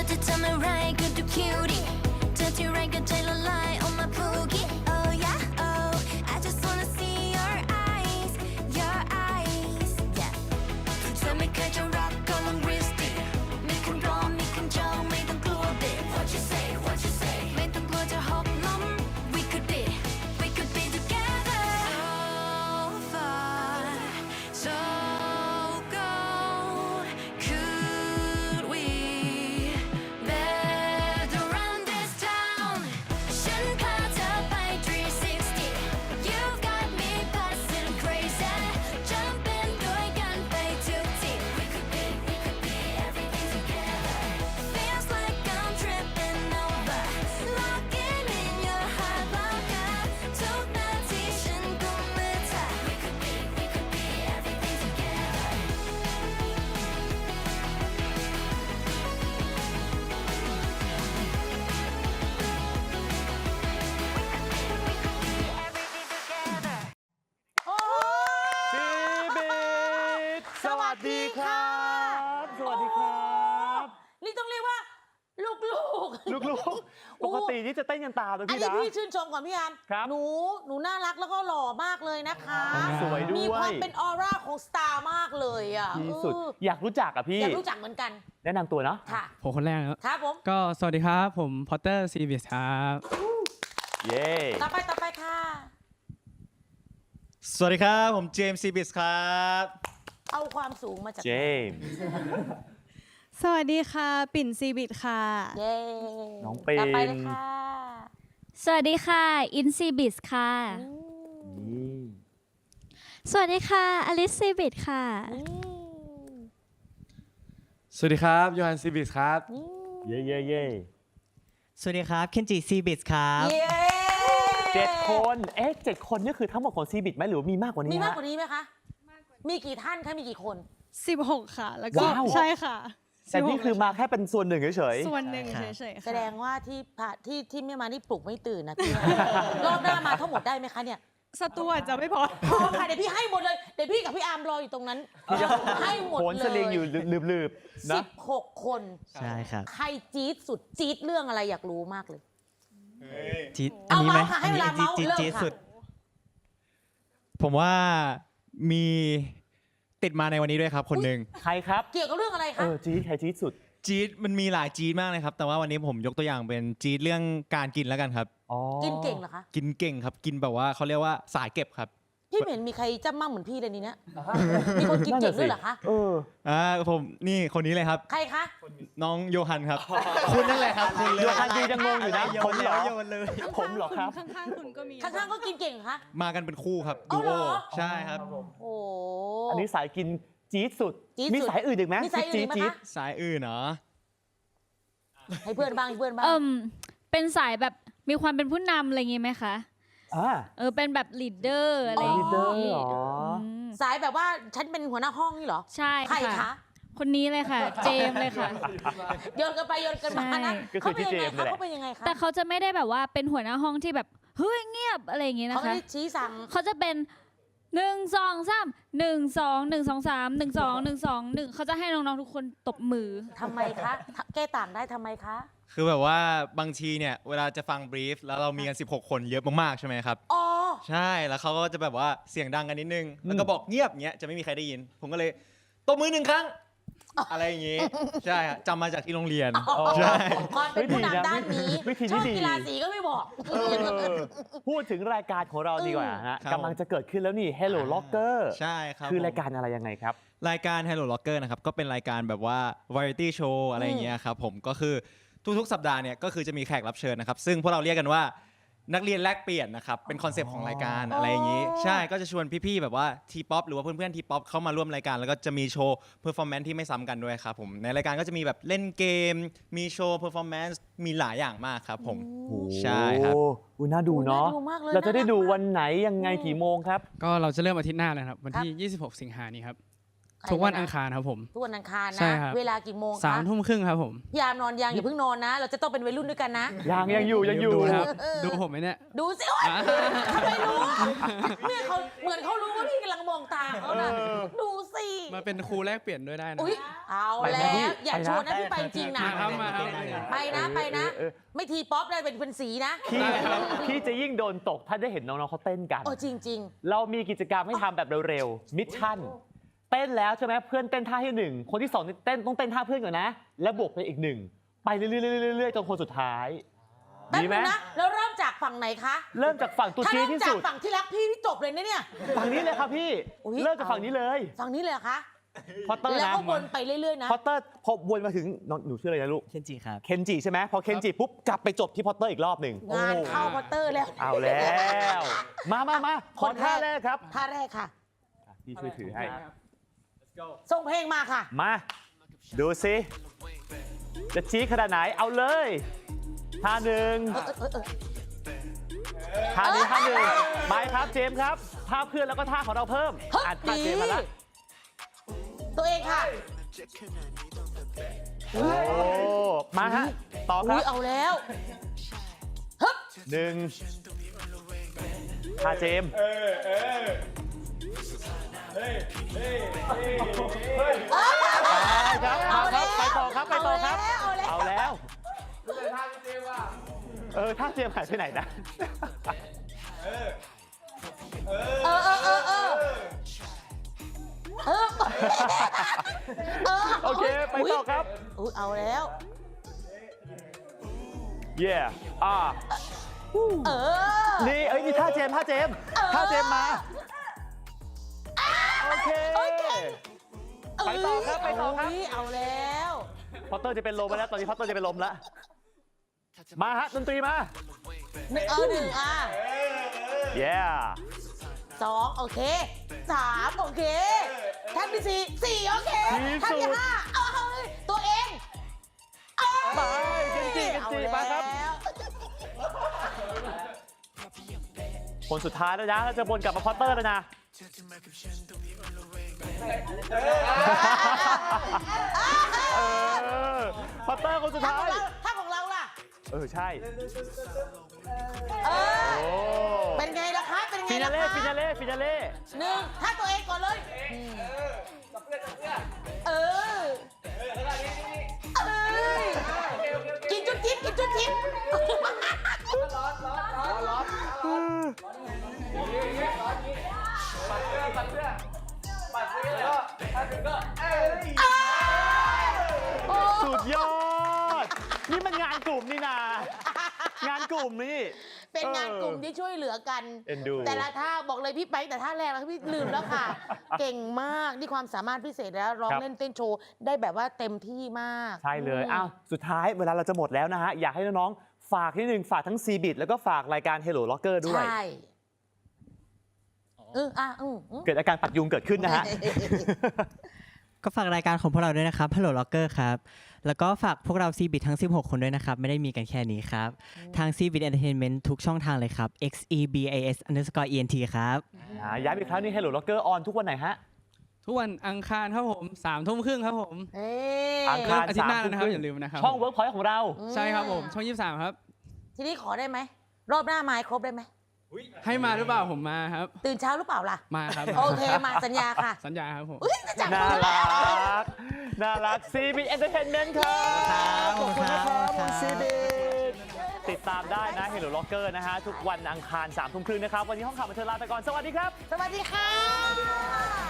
อจะทำอะไรก็ดูคิวดิเธอที่ไรก็ใจละลาย วัสดีครับ สวัสดีครับนี่ต้องเรียกว่า ลูกๆ ลูกๆ ปกตินี่จะเต้นกันตามเลยอันพี่นี้นะ พี่ชื่นชมก่อนพี่อันครับหนู หนูน่ารักแล้วก็หล่อมากเลยนะคะ สวยด้วย มีความเป็นออร่าของสตาร์มากเลยอะที่สุด เอออยากรู้จักอะพี่ อยากรู้จักเหมือนกัน แนะนำตัวเนาะค่ะ ผมคนแรกนะครับ ครับผม ก็สวัสดีครับ ผมพอตเตอร์ซีบิสครับ เย้ ต่อไปต่อไปค่ะ สวัสดีครับ ผมเจมส์ซีบิสครับ เอาความสูงมาจากเจมส์สวัสดีค่ะ ปิ่นซีบิดค่ะ เย้น้องปิ่น ต่อไปเลยค่ะสวัสดีค่ะ อินซีบิสค่ะ นี่สวัสดีค่ะ อลิซซีบิสค่ะ สวัสดีครับโยฮันซีบิสครับ เย้เย้เย้สวัสดีครับ เคนจิซีบิสครับ เย้เจ็ดคน เอ๊ะเจ็ดคนนี่คือทั้งหมดของซีบิทไหมหรือว่ามีมากกว่านี้มีมากฮะกว่านี้ไหมคะ มีกี่ท่านคะมีกี่คน 16 ค่ะ แล้วก็ว้าว ใช่ค่ะแต่นี่16คือมาแค่เป็นส่วนหนึ่งเฉยส่วนหนึ่งครับเฉยๆค่ะแสดงว่าที่พาที่ที่ไม่มานี่ปลุกไม่ตื่นนะพี่รอบหน้ามาทั้งหมดได้ไหมคะเนี่ยสตูอาจจะไม่พอ พอค่ะเดี๋ยวพี่ให้หมดเลยเดี๋ยวพี่กับพี่อาร์มรออยู่ตรงนั้นให้หมๆดโขนเลยสลิงอยู่ลืบๆนะสิบหกคน ใช่ครับใครจี๊ดสุดจี๊ดเรื่องอะไรอยากรู้มากเลย จี๊ดเอาอันนี้ไหมเมาส์ค่ะให้เวลาจี๊ดเมาส์จี๊ดเริ่มจี๊ดค่ะ สุด ผมว่า มีติดมาในวันนี้ด้วยครับ คนหนึ่งใครครับ เกี่ยวกับเรื่องอะไรเอคะ อจี๊ดใครจี๊ดสุด จี๊ดมันมีหลายจี๊ดมากเลยครับ แต่ว่าวันนี้ผมยกตัวอย่างเป็นจี๊ดเรื่องการกินแล้วกันครับ อ๋อกินเก่งเหรอคะ กินเก่งครับ กินแบบว่าเขาเรียกว่าสายเก็บครับพี่ไม่เห็นมีใครจ้ำมั่งเหมือนพี่เลยนี่เนี่ยมีคนกินเก่งด้วยเหรอคะ เออ อ่าผมนี่คนนี้เลยครับ ใครคะ น้องโยฮันครับ คุณนั่นแหละครับคุณเลยโยฮันยืนยังงงอยู่นะโยผมนเหรแล้อวโยนเลยผมเหรอครับ ข้างๆคุณก็มี ข้างๆก็กินเก่งเหรอคะ มากันเป็นคู่ครับอ๋ดูอเหรโออ ใช่ครับ โอ้โหอันนี้สายกินจี๊ดสุด จี๊ดสุดมีสายอื่นอีกไหมมีสายอื่นอีกไหมจี๊ดคะสายอื่นเนาะให้เพื่อนบ้างให้เพื่อนบ้าง เอิ่มเป็นสายแบบมีความเป็นผู้นำอะไรอย่างงี้ไหมคะ ๆอ่าเออ เป็นแบบลีดเดอร์อะไรอย่างลีดเดอร์งี้เหรอมสายแบบว่าฉันเป็นหัวหน้าห้องนี่เหรอ ใช่ใครค่ะ คะคนนี้เลยค่ะ เจมส์เลยค่ะ โยนกันไปโยนกันมานะก็คือพี่เจมส์นี่แหละ เขาเป็นยังไงคะแต่เขาจะไม่ได้แบบว่าเป็นหัวหน้าห้องที่แบบเฮ้ยเงียบอะไรอย่างงี้เขานะไม่คะ ได้ชี้สั่ง เขาจะเป็นหนึ่งสองสามหนึ่งสองหนึ่งสองสามหนึ่งสองหนึ่งสองหนึ่งเขาจะให้น้องๆทุกคนตบมือ ทำไมคะแก้ต่างได้ทำไมคะ คือแบบว่าบางทีเนี่ยเวลาจะฟังบรีฟแล้วเรามีกัน 16 คนเยอะมากๆใช่ไหมครับ อ๋อ ใช่แล้วเขาก็จะแบบว่าเสียงดังกันนิดนึง แล้วก็บอกเงียบเงี้ยจะไม่มีใครได้ยิน ผมก็เลยตบมือหนึ่งครั้ง อะไรอย่างงี้ ใช่ฮะจำมาจากที่โรงเรียน ใช่ความเป็นผู้นำด้านนี้วิธีชนี้อบดี กีฬาสีก็ไม่บอก เออพูดถึงรายการของเราดีกว่าฮะครับ กำลังจะเกิดขึ้นแล้วนี่ Hello Locker ใช่ครับคือผมรายการอะไรยังไงครับ รายการ Hello Locker นะครับ ก็เป็นรายการแบบว่า variety show อะไรอย่างเงี้ยครับผมก็คือทุกๆ สัปดาห์เนี่ยก็คือจะมีแขกรับเชิญนะครับ ซึ่งพวกเราเรียกกันว่า นักเรียนแลกเปลี่ยนนะครับ เป็นคอนเซปต์ของรายการอ๋อออะไรอย่างงี้ ใช่ก็จะชวนพี่ๆแบบว่าทีป๊อปหรือว่าเพื่อนๆทีป๊อปเข้ามาร่วมรายการ แล้วก็จะมีโชว์เพอร์ฟอร์แมนซ์ที่ไม่ซ้ำกันด้วยครับผมในรายการก็จะมีแบบเล่นเกม มีโชว์เพอร์ฟอร์แมนซ์มีหลายอย่างมากครับผม ใช่ครับ โอ้อุ๊ยน่าดูเนาะ น่าดูมากเลยเราจะได้น่ารัก ดูมากวันไหนยังไงกี่โมงครับ ก็เราจะเริ่มอาทิตย์หน้าเลยครับ วันที่ 26 สิงหานี้ครับ ทุกวันอังคารครับผม ทุกวันอังคารใช่นะครับเวลากี่โมงสาคะมทุ่มครึ่งครับผมพี่ยามนอนยังอย่าเพิ่งนอนนะ เราจะต้องเป็นวัยรุ่นด้วยกันนะ ยังยังอยู่ยังอยู่ดูนะครับเออดูผมไหมเนี่ย ดูสิโอ๊ยทำไมรู้เนี่ยเขาเหมือนเขารู้ว่าพี่กำลังมองตาเขานะเออดูสิมาเป็นครูแลกเปลี่ยนด้วยได้นะอุ้ยเอาไปไหมแล้พี่วอย่าไปนะชวนนะพี่ไปจริงนะมาครับมาครับไปนะไปนะเออเออไม่ทีป๊อปได้เป็นเป็นสีนะพี่พี่จะยิ่งโดนตกถ้าได้เห็นน้องๆเขาเต้นกันโอ้จริงเรามีกิจกรรมให้ทำแบบเร็วๆมิชชั่น เต้นแล้วใช่ไหมเพื่อนเต้นท่าที่หนึ่งคนที่สองเต้นต้องเต้นท่าเพื่อนก่อนนะ แล้วบวกไปอีกหนึ่งไปเรื่อยๆเรื่อยๆจนคนสุดท้ายๆแป๊บดีไหมนึงนะแล้วเริ่มจากฝั่งไหนคะเริ่มจากฝั่งตัวถ้าจี๊ดเริ่มที่จากสุด ฝั่งที่รักพี่พี่จบเลยนะเนี่ย ฝั่งนี้เลยครับพี่ อุ๊ย เริ่มจากฝั่งนี้เลยฝั่งนี้เลยเหรอคะพอตเตอร์แล้วนะก็วนไปเรื่อยๆนะ พอตเตอร์พอวนมาถึงน้องหนูชื่ออะไรนะลูกเคนจิครับ เคนจิใช่ไหมพอเคนจิปุ๊บกลับไปจบที่พอตเตอร์อีกรอบหนึ่งงานเข้าพอตเตอร์แล้ว เอาแล้ว มามามาขอท่าแรกครับท่าแรกค่ะ พี่ช่วยถือให้ ส่งเพลงมาค่ะ มา ดูสิจะชี้ขนาดไหนเอาเลยท่าหนึ่งเออเออเออท่านี้ท่าหนึ่งไปครับเจมส์ครับท่าเพื่อนแล้วก็ท่าของเราเพิ่มเฮ้ยอะท่าดีเจมส์มาละตัวเองค่ะ โอ้มาฮะต่อครัอุ้บยเอาแล้วฮึบหนึ่งท่าเจมส์เออไป ครับมาครับไปต่อครับไปต่อครับ เอาแล้วเอาแล้วเออท่าเจมส์หายไปไหนนะ เออเออเออเออเออโอเคไปต่อครับ อุ้ยเอาแล้วเย่อ่าเออ นี่เอ้ยนี่ท่าเจมส์ท่าเจมส์ท่าเจมส์มา เค ไปต่อครับไปต่อครับ ยเอาแล้ว พอตเตอร์จะเป็นลมไปแล้วตอนนี้พอตเตอร์จะเป็นลมแล้ว มาฮะดนตรีมา หนึ่งเออหนึ่งอะเย่สองโอเคสามโอเคท่านที่สี่สี่โอเคท่านที่ห้าเอาเอาเลยตัวเองเอาไปเคนจิเคนเอาจิแล้วมาครับคนสุดท้ายแล้วนะเราจะบนกลับมาพอตเตอร์แล้วนะ เออพอตเตอร์คนสุดท้ายเราถ้าของเราล่ะ เออ ใช่ เออ โอ้เป็นไงล่ะคะ เป็นไงฟินาล่ะเล่คะฟินาเล่ฟินาเล่หนึ่งถ้าตัวเองก่อนเลยเออเออกินจุ๊บจิ๊บกินจุ๊บจิ๊บสุ กลุ่มนี่ เป็นงานกลุ่มที่ช่วยเหลือกัน เอ็นดู แต่ละท่าบอกเลยพี่ไปแต่ท่าแรกแล้วพี่ลืมแล้วค่ะ เก่งมากนี่ความสามารถพิเศษแล้วร้องครับ เล่นเต้นโชว์ได้แบบว่าเต็มที่มากใช่เลยมอ้าวสุดท้ายเวลาเราจะหมดแล้วนะฮะ อยากให้น้องๆฝากที่หนึ่งฝากทั้ง c b i t แล้วก็ฝากรายการ Hello Locker ด้วย ใช่เอออะอืมอืม เกิดอาการปัดยุงเกิดขึ้นนะฮะ ก็ฝากรายการของพวกเราด้วยนะครับ Hello Locker ครับ แล้วก็ฝากพวกเรา c b i t ทั้ง 16 คนด้วยนะครับ ไม่ได้มีกันแค่นี้ครับ ทาง c b i t Entertainment ทุกช่องทางเลยครับ x e b a s underscore e n t ครับ อ่าย้ำอีกครั้งนี้ Hello Locker ออนทุกวันไหนฮะ ทุกวันอังคารครับผมสามทุ่มครึ่งครับผมเอ้ยอังคารอาทิตย์หน้าสามทุ่มนะครับครึ่งอย่าลืมนะครับช่องผม Workpoint ของเรา ใช่ครับผมช่อง23ครับ ทีนี้ขอได้ไหม รอบหน้ามาให้ครบได้ไหม ให้มาหรือเปล่าผมมาครับ ตื่นเช้าหรือเปล่าล่ะ มาครับโอเค มาสัญญาค่ะสัญญาครับผม อุ้ยจะจับน่ามือแล้วรัก น่ารัก c b Entertainment ครับขอบคุณนะครับขอบคุณคุณครับ c b ติดตามได้นะ Hello Locker นะฮะ ทุกวันอังคาร3ทุ่มครึ่งนะครับ วันนี้ห้องข่าวบันเทิงลาไปก่อน สวัสดีครับ สวัสดีค่ะ